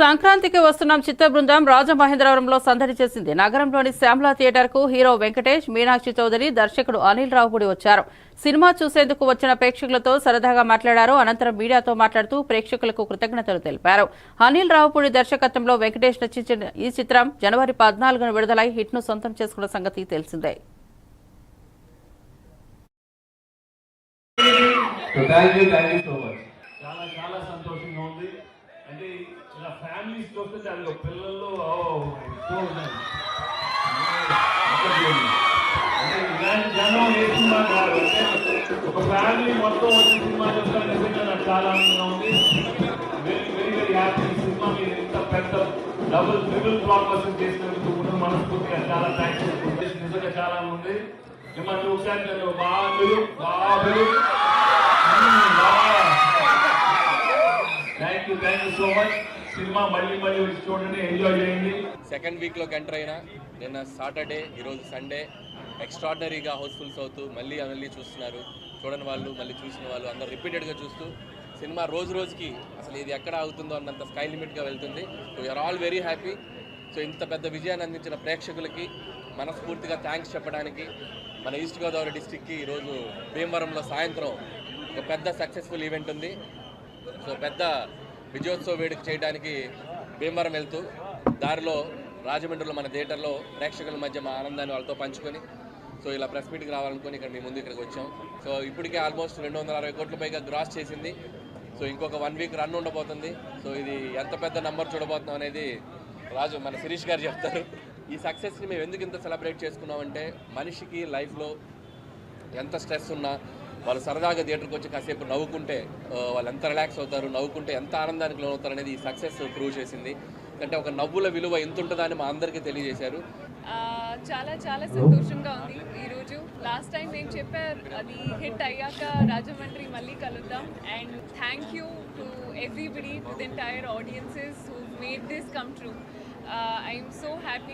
సంక్రాంతికి వస్తున్నాం చిత్ర బృందం రాజమహేంద్రవరంలో సందడి చేసింది. నగరంలోని శ్యామలా థియేటర్కు హీరో వెంకటేష్ మీనాక్షి చౌదరి దర్శకుడు అనిల్ రావుపూడి వచ్చారు. సినిమా చూసేందుకు వచ్చిన ప్రేక్షకులతో సరదాగా మాట్లాడారు. అనంతరం మీడియాతో మాట్లాడుతూ ప్రేక్షకులకు కృతజ్ఞతలు తెలిపారు. అనిల్ రావుపూడి దర్శకత్వంలో వెంకటేష్ రచించిన ఈ చిత్రం జనవరి పద్నాలుగున విడుదలై హిట్ను సొంతం చేసుకున్న సంగతి తెలిసిందే. So thank you thank you so much చాలా చాలా అంటే ఇలా ఫ్యామిలీస్ చూస్తే దానిలో పిల్లల్లో ఎక్కువ ఉన్నాయి. అంటే ఇలాంటి జనం ఏ సినిమా కాదు. అంటే ఒక ఫ్యామిలీ మొత్తం వచ్చి సినిమా చూస్తే నిజంగా నాకు చాలా ఆనందంగా ఉంది. Very very very happy cinema మీరు ఇంత పెద్ద డబుల్ ట్రిపుల్ బ్లాక్ బస్టర్ చేసినందుకు ముందు మనస్ఫూర్తిగా చాలా థ్యాంక్స్ నిజంగా చాలా ఉంది. మిమ్మల్ని ఒకసారి నేను బాబులు బాబులు thank you thank you so much cinema మళ్ళీ మళ్ళీ వచ్చి చూడండి ఎంజాయ్ చేయండి. సెకండ్ వీక్లో ఎంటర్ అయినా నిన్న సాటర్డే ఈరోజు సండే ఎక్స్ట్రాడినరీగా హౌస్ఫుల్స్ అవుతూ మళ్ళీ మళ్ళీ చూస్తున్నారు. చూడని వాళ్ళు మళ్ళీ చూసిన వాళ్ళు అందరూ రిపీటెడ్గా చూస్తూ సినిమా రోజు రోజుకి అసలు ఇది ఎక్కడ ఆగుతుందో అన్నంత స్కై లిమిట్గా వెళ్తుంది. So you are all very happy so ఇంత పెద్ద విజయాన్ని అందించిన ప్రేక్షకులకి మనస్ఫూర్తిగా థ్యాంక్స్ చెప్పడానికి మన ఈస్ట్ గోదావరి డిస్టిక్కి ఈరోజు భీమవరంలో సాయంత్రం ఒక పెద్ద సక్సెస్ఫుల్ ఈవెంట్ ఉంది. సో పెద్ద విజయోత్సవ వేడుక చేయడానికి భీమవరం వెళ్తూ దారిలో రాజమండ్రిలో మన థియేటర్లో ప్రేక్షకుల మధ్య మా ఆనందాన్ని వాళ్ళతో పంచుకొని సో ఇలా ప్రెస్ మీట్కి రావాలనుకుని ఇక్కడ మీ ముందు ఇక్కడికి వచ్చాం. సో ఇప్పటికే ఆల్మోస్ట్ రెండు వందల అరవై కోట్ల పైగా గ్రాస్ చేసింది. సో ఇంకొక వన్ వీక్ రన్ ఉండబోతుంది. సో ఇది ఎంత పెద్ద నంబర్ చూడబోతున్నాం అనేది రాజు మన శిరీష్ గారు చెప్తారు. ఈ సక్సెస్ని మేము ఎందుకు ఇంత సెలబ్రేట్ చేసుకున్నామంటే మనిషికి లైఫ్లో ఎంత స్ట్రెస్ ఉన్నా వాళ్ళు సరదాగా థియేటర్కి వచ్చి కాసేపు నవ్వుకుంటే వాళ్ళు ఎంత రిలాక్స్ అవుతారు నవ్వుకుంటే ఎంత ఆనందానికి లోనవుతారు అనేది ఈ సక్సెస్ ప్రూవ్ చేసింది. అంటే ఒక నవ్వుల విలువ ఎంత ఉంటుందని మా అందరికీ తెలియజేశారు. చాలా చాలా సంతోషంగా ఉంది ఈరోజు లాస్ట్ టైం ఏం చెప్పారు అది హిట్ అయ్యాక రాజమండ్రి మళ్ళీ కలుద్దాం. And thank you to everybody to the entire audiences who made this come true I'm so happy